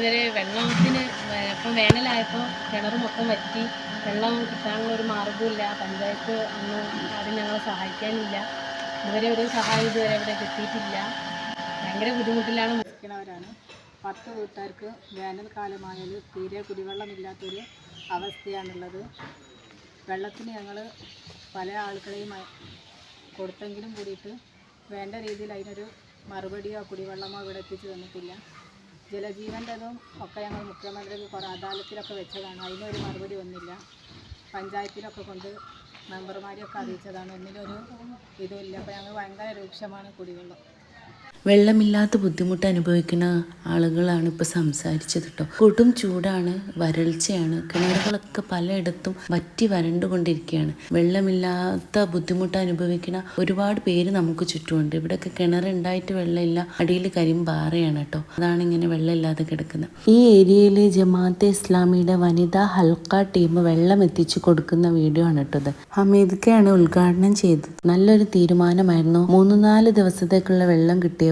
ഇതുവരെ വെള്ളത്തിന് ഇപ്പം വേനലായപ്പോൾ കിണർ മൊത്തം വറ്റി. വെള്ളം കിട്ടാനുള്ള ഒരു മാർഗമില്ല പഞ്ചായത്ത് ഒന്നും ആരും ഞങ്ങളെ സഹായിക്കാനില്ല. ഇവരെ ഒരു സഹായം ഇതുവരെ ഇവിടെ കിട്ടിയിട്ടില്ല. ഭയങ്കര ബുദ്ധിമുട്ടിലാണ്. നിൽക്കുന്നവരാണ്. പത്ത് വീട്ടുകാർക്ക് വേനൽക്കാലമായാൽ തീരെ കുടിവെള്ളമില്ലാത്തൊരു അവസ്ഥയാണുള്ളത്. വെള്ളത്തിന് ഞങ്ങൾ പല ആളുകളെയും കൊടുത്തെങ്കിലും കൂടിയിട്ട് വേണ്ട രീതിയിൽ അതിനൊരു മറുപടിയോ കുടിവെള്ളമോ ഇവിടെ എത്തിച്ചു തന്നിട്ടില്ല. ജലജീവന്റെതും ഒക്കെ ഞങ്ങൾ മുഖ്യമന്ത്രിക്ക് കുറേ അദാലത്തിലൊക്കെ വെച്ചതാണ്. അതിനൊരു മറുപടി വന്നില്ല. പഞ്ചായത്തിലൊക്കെ കൊണ്ട് മെമ്പർമാരെയൊക്കെ അറിയിച്ചതാണ്. ഒന്നിനൊരു ഇതുമില്ല അപ്പോൾ ഞങ്ങൾ ഭയങ്കര രൂക്ഷമാണ് കുടിവെള്ളം. വെള്ളമില്ലാത്ത ബുദ്ധിമുട്ട് അനുഭവിക്കുന്ന ആളുകളാണ് ഇപ്പോൾ സംസാരിച്ചത് കേട്ടോ കൊടും ചൂടാണ് വരൾച്ചയാണ്. കിണറുകളൊക്കെ പലയിടത്തും വറ്റി വരണ്ടുകൊണ്ടിരിക്കുകയാണ് വെള്ളമില്ലാത്ത ബുദ്ധിമുട്ട് അനുഭവിക്കുന്ന ഒരുപാട് പേര് നമുക്ക് ചുറ്റുമുണ്ട്. ഇവിടെയൊക്കെ കിണറുണ്ടായിട്ട് വെള്ളമില്ല. അടിയിൽ കരിമ്പാറയാണ് കേട്ടോ അതാണ് ഇങ്ങനെ വെള്ളമില്ലാതെ കിടക്കുന്നത്. ഈ ഏരിയയിലെ ജമാഅത്തെ ഇസ്ലാമിയുടെ വനിതാ ഹൽക്ക ടീം വെള്ളം എത്തിച്ചു കൊടുക്കുന്ന വീഡിയോ ആണ് കേട്ടോ ഇത്. ഹമീദ്ക്കയാണ് ഉദ്ഘാടനം ചെയ്തത്. നല്ലൊരു തീരുമാനമായിരുന്നു. മൂന്ന് നാല് ദിവസത്തേക്കുള്ള വെള്ളം കിട്ടിയപ്പോൾ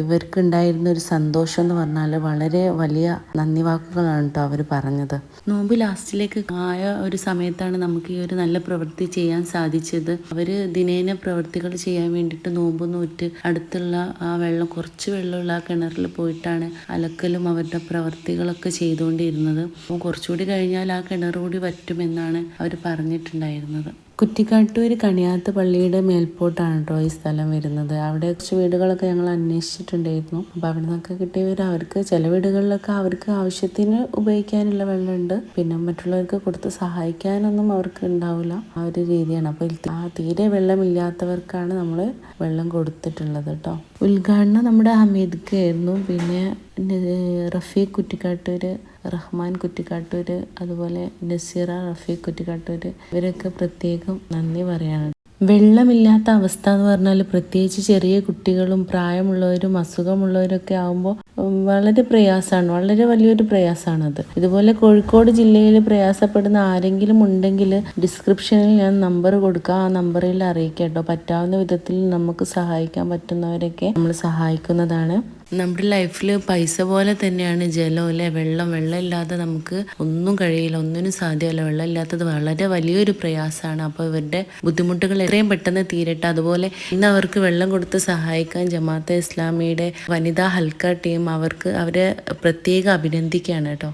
ഇവർക്ക് ഉണ്ടായിരുന്ന ഒരു സന്തോഷം എന്ന് പറഞ്ഞാൽ വളരെ വലിയ നന്ദി വാക്കുകളാണ് കേട്ടോ അവർ പറഞ്ഞത്. നോമ്പ് ലാസ്റ്റിലേക്ക് ആയ ഒരു സമയത്താണ് നമുക്ക് ഈ ഒരു നല്ല പ്രവൃത്തി ചെയ്യാൻ സാധിച്ചത്. അവർ ദിനേന പ്രവൃത്തികൾ ചെയ്യാൻ വേണ്ടിയിട്ട് നോമ്പ് നോറ്റ് അടുത്തുള്ള ആ വെള്ളം കുറച്ച് വെള്ളമുള്ള ആ കിണറിൽ പോയിട്ടാണ് അലക്കലും അവരുടെ പ്രവൃത്തികളൊക്കെ ചെയ്തുകൊണ്ടിരുന്നത്. അപ്പോൾ കുറച്ചുകൂടി കഴിഞ്ഞാൽ ആ കിണർ കൂടി പറ്റുമെന്നാണ് അവർ പറഞ്ഞിട്ടുണ്ടായിരുന്നത്. കുറ്റിക്കാട്ടൂർ കണിയാത്ത് പള്ളിയുടെ മേൽപോട്ടാണ് കേട്ടോ ഈ സ്ഥലം വരുന്നത്. അവിടെ കുറച്ച് വീടുകളൊക്കെ ഞങ്ങൾ അന്വേഷിച്ചിട്ടുണ്ടായിരുന്നു. അപ്പോൾ അവിടെ നിന്നൊക്കെ കിട്ടിയവർ അവർക്ക് ചില വീടുകളിലൊക്കെ അവർക്ക് ആവശ്യത്തിന് ഉപയോഗിക്കാനുള്ള വെള്ളമുണ്ട്. പിന്നെ മറ്റുള്ളവർക്ക് കൊടുത്ത് സഹായിക്കാനൊന്നും അവർക്ക് ഉണ്ടാവില്ല. ആ ഒരു രീതിയാണ്. അപ്പോൾ ആ തീരെ വെള്ളമില്ലാത്തവർക്കാണ് നമ്മൾ വെള്ളം കൊടുത്തിട്ടുള്ളത് കേട്ടോ ഉദ്ഘാടനം നമ്മുടെ ഹമീദ്ക്ക് ആയിരുന്നു പിന്നെ റഫീഖ് കുറ്റിക്കാട്ടൂർ റഹ്മാൻ കുറ്റിക്കാട്ടൂർ അതുപോലെ നസീറ റഫീഖ് കുറ്റിക്കാട്ടൂർ ഇവരൊക്കെ പ്രത്യേകം നന്ദി പറയാണ്. വെള്ളമില്ലാത്ത അവസ്ഥ എന്ന് പറഞ്ഞാൽ പ്രത്യേകിച്ച് ചെറിയ കുട്ടികളും പ്രായമുള്ളവരും അസുഖമുള്ളവരൊക്കെ ആകുമ്പോൾ വളരെ പ്രയാസമാണ് വളരെ വലിയൊരു പ്രയാസമാണത് ഇതുപോലെ കോഴിക്കോട് ജില്ലയിൽ പ്രയാസപ്പെടുന്ന ആരെങ്കിലും ഉണ്ടെങ്കിൽ ഡിസ്ക്രിപ്ഷനിൽ ഞാൻ നമ്പർ കൊടുക്കാം. ആ നമ്പറിൽ അറിയിക്കാം കേട്ടോ. പറ്റാവുന്ന വിധത്തിൽ നമുക്ക് സഹായിക്കാൻ പറ്റുന്നവരൊക്കെ നമ്മൾ സഹായിക്കുന്നതാണ്. നമ്മുടെ ലൈഫിൽ പൈസ പോലെ തന്നെയാണ് ജലം അല്ലെ? വെള്ളം വെള്ളം ഇല്ലാതെ നമുക്ക് ഒന്നും കഴിയില്ല ഒന്നിനും സാധ്യമല്ല. വെള്ളം ഇല്ലാത്തത് വളരെ വലിയൊരു പ്രയാസമാണ്. അപ്പോൾ ഇവരുടെ ബുദ്ധിമുട്ടുകൾ എത്രയും പെട്ടെന്ന് തീരട്ടെ. അതുപോലെ ഇന്ന് അവർക്ക് വെള്ളം കൊടുത്ത് സഹായിക്കാൻ ജമാഅത്തെ ഇസ്ലാമിയുടെ വനിതാ ഹൽക്ക ടീം അവർക്ക് അവരെ പ്രത്യേകം അഭിനന്ദിക്കുകയാണ് കേട്ടോ.